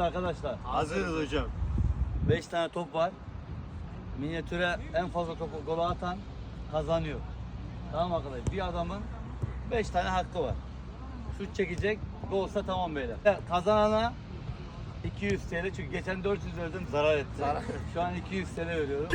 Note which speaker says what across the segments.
Speaker 1: arkadaşlar?
Speaker 2: Hazırız hocam.
Speaker 1: 5 tane top var. Minyatüre en fazla topu golü atan kazanıyor. Tamam arkadaşlar. Bir adamın 5 tane hakkı var. Şut çekecek, golsa tamam beyler. Kazanana 200 TL çünkü geçen 400 verdim zarar etti. Şu an 200 TL veriyorum.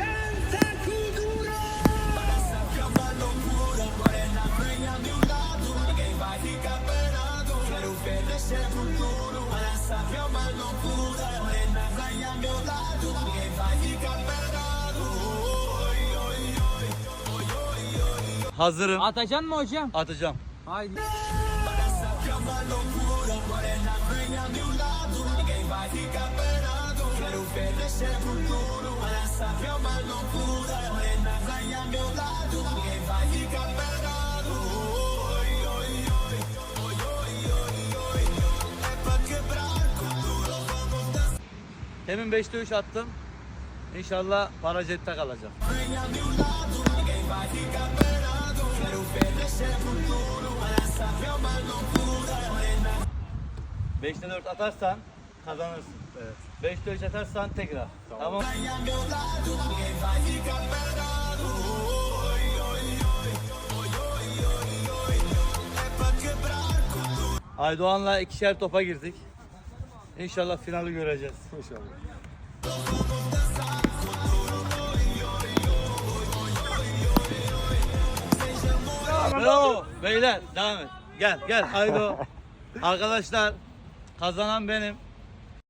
Speaker 1: Hazırım.
Speaker 3: Atacan mı hocam?
Speaker 1: Atacağım.
Speaker 3: Haydi.
Speaker 1: Demin 5'te 3 attım. İnşallah para cepte kalacak. Beşte 4 atarsan kazanırsın.
Speaker 2: Evet.
Speaker 1: Beşte 3 atarsan tekrar. Tamam. Aydoğan'la ikişer topa girdik. İnşallah finali göreceğiz.
Speaker 2: İnşallah.
Speaker 1: Bravo beyler devam et. Gel gel haydi. Arkadaşlar kazanan benim.